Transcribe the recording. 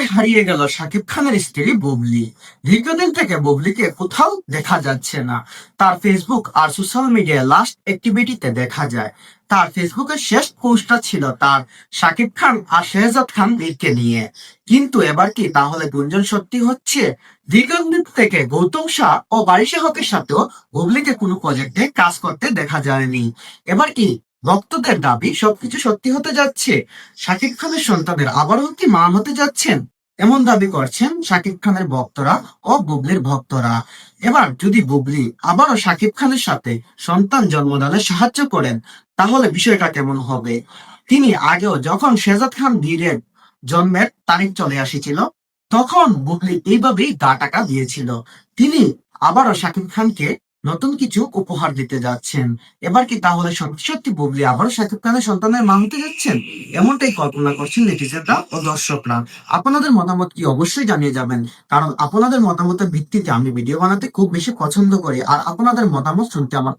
কোথায় হারিয়ে গেল শাকিব খানের স্ত্রী বুবলি। দীর্ঘদিন থেকে বুবলিকে কোথাও দেখা যাচ্ছে না। তার ফেসবুক আর সোশ্যাল মিডিয়ায় লাস্ট অ্যাক্টিভিটিতে দেখা যায়। তার ফেসবুকের শেষ পোস্টটা ছিল তার শাকিব খান আর শেহজাদ খান বীরকে নিয়ে। কিন্তু এবার কি তাহলে গুঞ্জন সত্যি হচ্ছে? দীর্ঘদিন থেকে গৌতম শাহ ও বারিশা হকের সাথেও বুবলিকে কোনো প্রজেক্টে কাজ করতে দেখা যায়নি। এবার কি ভক্তদের দাবি সবকিছু সত্যি হতে যাচ্ছে। শাকিব খানের সন্তানের আবারও কি মা হতে যাচ্ছেন? এমন দাবি করছেন শাকিব খানের ভক্তরা ও বুবলির ভক্তরা। এবার যদি বুবলি আবারও শাকিব খানের সাথে সন্তান জন্মদানে সাহায্য করেন, তাহলে বিষয়টা কেমন হবে? তিনি আগেও যখন শেজাদ খান বীরের জন্মের তারিখ চলে আসিছিল, তখন বুবলি এইভাবেই গা টাকা দিয়েছিল। তিনি আবারও শাকিব খানকে নতুন কিছু উপহার দিতে যাচ্ছেন। এবার কি তাহলে সত্যি সত্যি বুবলি আবারও শাকিব খানের সন্তানের মা হতে যাচ্ছেন? এমনটাই কল্পনা করছেন নেটিজেনরা ও দর্শকরা। আপনাদের মতামত কি অবশ্যই জানিয়ে যাবেন, কারণ আপনাদের মতামতের ভিত্তিতে আমি ভিডিও বানাতে খুব বেশি পছন্দ করি, আর আপনাদের মতামত শুনতে আমার